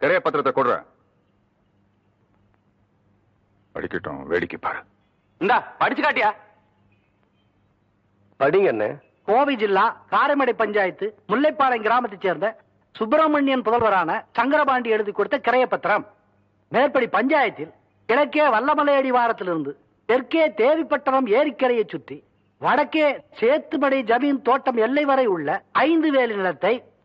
கிரைய பத்திரத்தை கொடுற. படிக்கட்டும் வேடிக்கை பாரு. இந்தா படிச்சு காட்டியா? படிங்க அண்ணே. கோவை ஜில்லா காரைமடை பஞ்சாயத்து முல்லைப்பாளையம் கிராமத்தைச் சேர்ந்த சுப்பிரமணியன் புதல்வரான சங்கரபாண்டி எழுதி கொடுத்த கிரைய பத்திரம். மேற்படி பஞ்சாயத்தில் கிழக்கே வல்லமலை அடிவாரத்திலிருந்து தெற்கே தேவிப்பட்டணம் ஏரிக்கரையை சுற்றி வடக்கே சேத்துமடை ஜமீன் தோட்டம் எல்லை வரை உள்ள ஐந்து வேலி நிலத்தை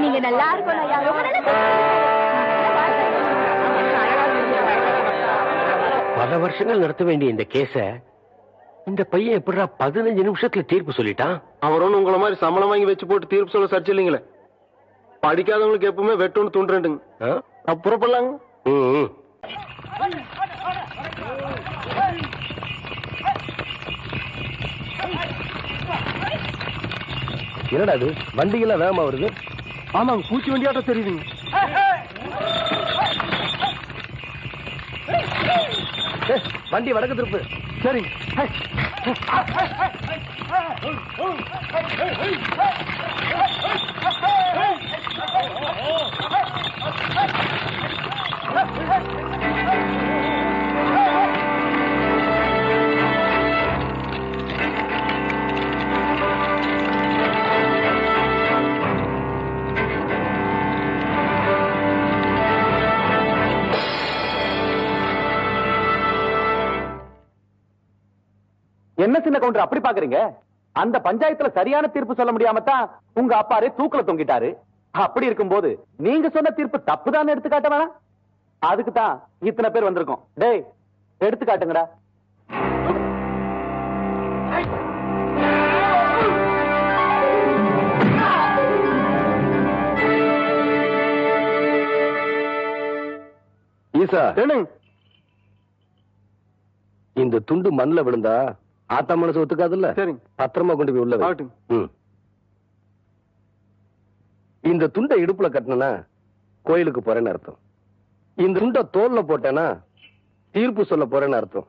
நீங்க நல்லா இருக்கணும் ஐயா. ரொம்ப பல வருஷங்கள் நடத்த வேண்டிய இந்த கேஸ இந்த பையன் எப்படிடா பதினஞ்சு நிமிஷத்துல தீர்ப்பு சொல்லிட்டான்? அவர் உங்களை மாதிரி சம்பளம் வாங்கி வச்சு போட்டு தீர்ப்பு சொல்ல சர்ச்சை இல்லைங்களே? படிக்காதவங்களுக்கு எப்பவுமே வெட்டோன்னு தூண்டுறேன்டுங்க ஆ? புறப்படலாங்க ம், ம். என்னடா இது? வண்டிகள்லாம் வேகமா வருது? ஆமாங்க பூச்சி வண்டியாட்டம் தெரியுதுங்க. வண்டி வடக்கு திருப்பு. சரி என்ன சின்ன கவுண்டர் அப்படி பாக்குறீங்க? அந்த பஞ்சாயத்துல சரியான தீர்ப்பு சொல்ல முடியாம தான் உங்க அப்பாரே தூக்குல தொங்கிட்டாரு. அப்படி இருக்கும்போது நீங்க சொன்ன தீர்ப்பு தப்புதான் எடுத்து காட்ட வேணாம். அதுக்கு தான் இத்தனை பேர் வந்திருக்கோம். டேய் எடுத்து காட்டுங்கடா ஈசா இந்த துண்டு மண்ணுல விழுந்தா ஆத்தா மனசு ஒத்துக்காதுல்ல சரிங்க. பத்திரமா கொண்டு போய் உள்ள. ஆகட்டும். இந்த துண்டை இடுப்புல கட்டினா கோயிலுக்கு போறேன்னு அர்த்தம் இந்த துண்டை தோல்ல போட்டேன்னா தீர்ப்பு சொல்ல போறேன்னு அர்த்தம்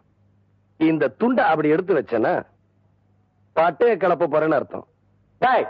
இந்த துண்டை அப்படி எடுத்து வச்சேன்னா பட்டைய கிளப்ப போறேன்னு அர்த்தம் டேய்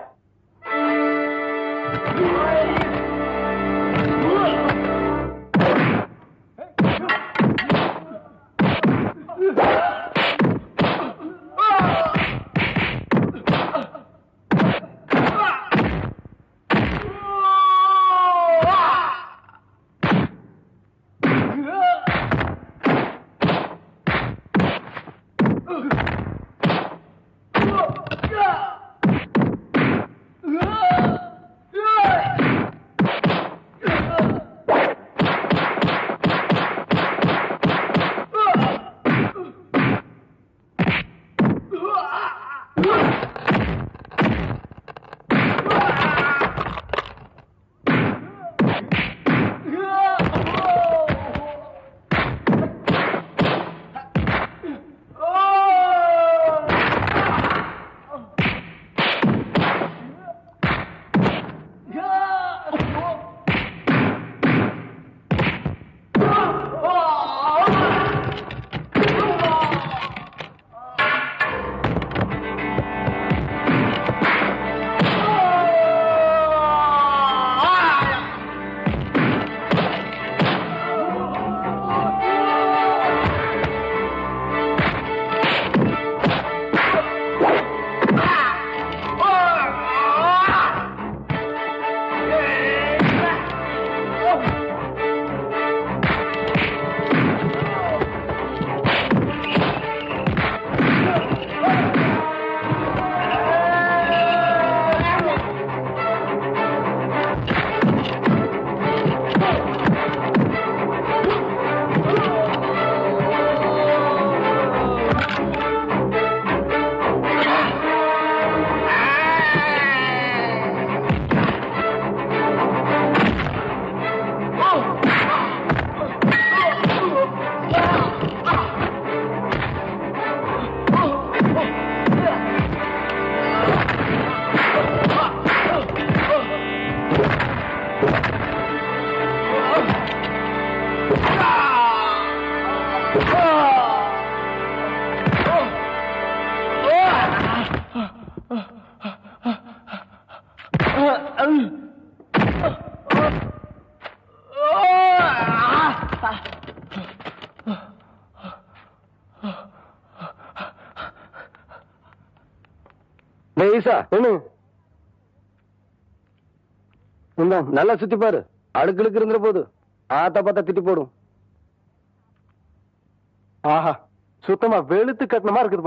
டேய் என்ன இந்தா, நல்லா சுத்தி பாரு. அடுக்கலுக்கு இருந்துற போது. ஆத்தா பாத்தா திட்டி போடும். ஆஹா சுத்தமா வெளுத்து கட்டணமா இருக்குது